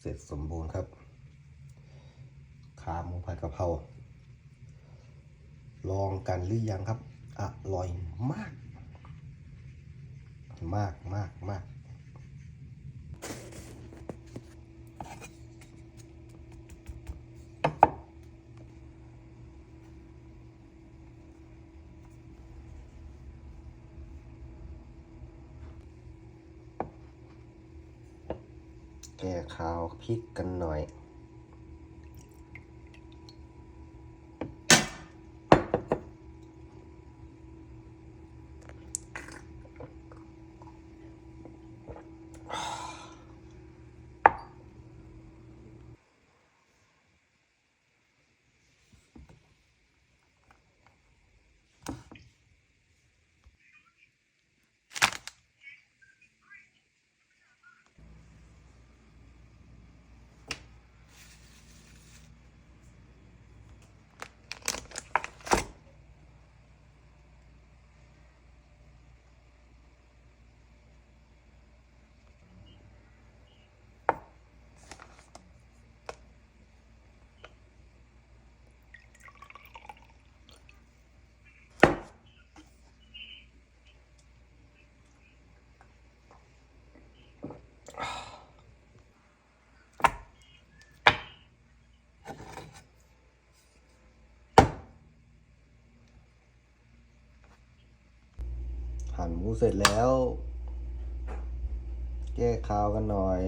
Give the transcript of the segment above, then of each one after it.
เสร็จสมบูรณ์ครับ ขาหมูผัดกะเพราลองกันหรือยังครับ อร่อยมาก มากมากมาก แก้ข่าวพริกกันหน่อย หั่นหมูเสร็จแล้ว แก้ข่าวกันหน่อย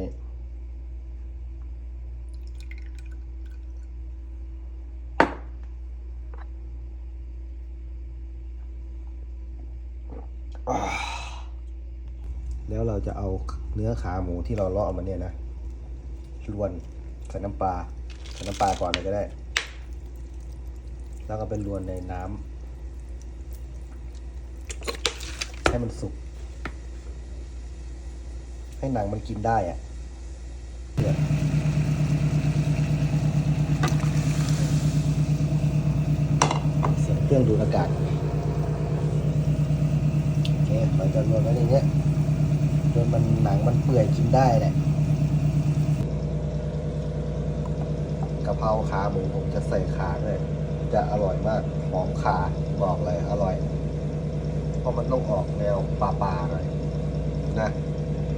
แล้วเราจะเอาเนื้อขาหมูที่เราเลาะมาเนี่ยนะรวนใส่น้ำปลาใส่น้ำปลาก่อนเลยก็ได้ แล้วก็เป็นรวนในน้ำ ให้มันสุก ให้หนังมันกินได้อะเนี่ยเสียงเครื่องดูดอากาศโอเคเราจะรวนไว้อย่างเงี้ยจนมันหนังมันเปื่อยกินได้แหละกะเพราขาหมูผมจะใส่ขาด้วยจะอร่อยมากหอมขาบอกเลยอร่อย ราะมันต้องออกแนวปลาปลาๆหน่อยนะ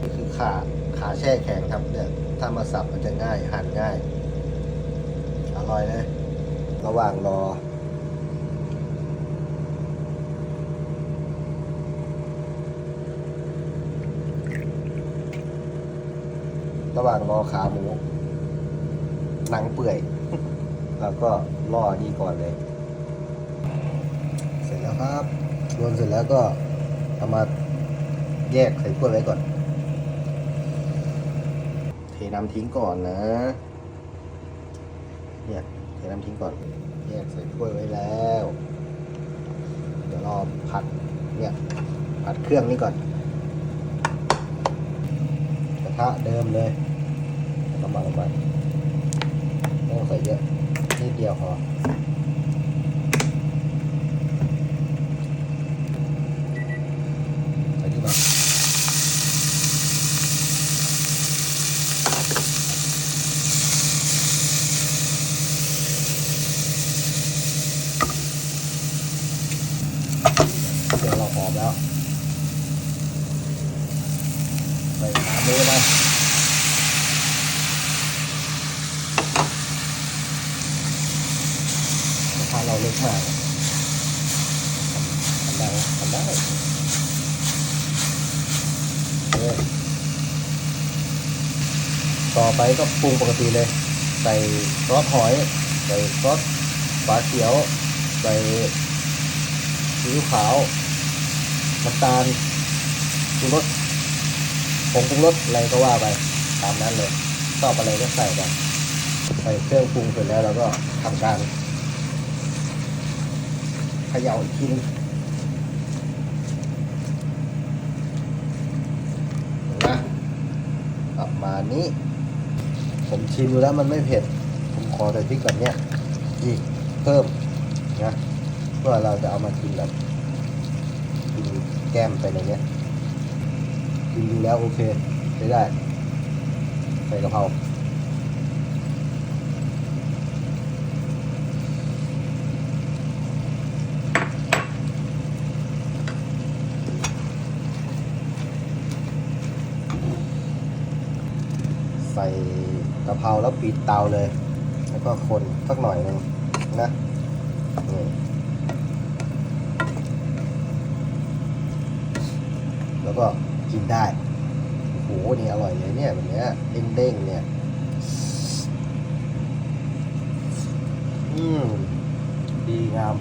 นี่คือขาขาแช่แข็งครับเนี่ย ถ้ามาสับมันจะง่ายหั่นง่าย อร่อยเลยระหว่างรอ ระหว่างรอขาหมู หนังเปื่อย แล้วก็ล่อนี่ก่อนเลย เสร็จแล้วครับ รวนเสร็จแล้วก็เอามาแยกใส่ถ้วยไว้ก่อน เทน้ำทิ้งก่อนนะ เนี่ยเทน้ำทิ้งก่อน แยกใส่ถ้วยไว้แล้ว เดี๋ยวรอผัด เนี่ยผัดเครื่องนี้ก่อน กระทะเดิมเลยน้ำมันลงไปไม่ต้องใส่เยอะนิดเดียวพอ ใส่ที่มาเดี๋ยวเราหอมแล้ว ใส่ขาหมูมา ถ้าเราเล็กมากทำได้ทำได้เออต่อไปก็ปรุงปกติเลย ใส่ซอสหอย ใส่ซอสฝาเขียว ใส่ซีอิ๊วขาวน้ำตาลปรุงรสผงปรุงรสอะไรก็ว่าไป ตามนั้นเลยชอบอะไรก็ใส่ไปใส่เครื่องปรุงเสร็จแล้วเราก็ทำการ ย่าอีกทีนึงนะประมาณนี้ ผมชิมดูแล้วมันไม่เผ็ด ผมขอใส่พริกแบบเนี้ยอีกเพิ่มนะเพื่อเราจะเอามากินแบบกินแก้มไปในเนี้ยกินดูแล้วโอเคใช้ได้ใส่กะเพรา ส่กะเพราแล้วปิดเตาเลย แล้วก็คนสักหน่อยหนึงนะนี่แล้วก็กินได้โอ้โหนี่อร่อยเลยเนี่ยแบบเนี้ยเด้งๆเนี่ยอืมดีงาม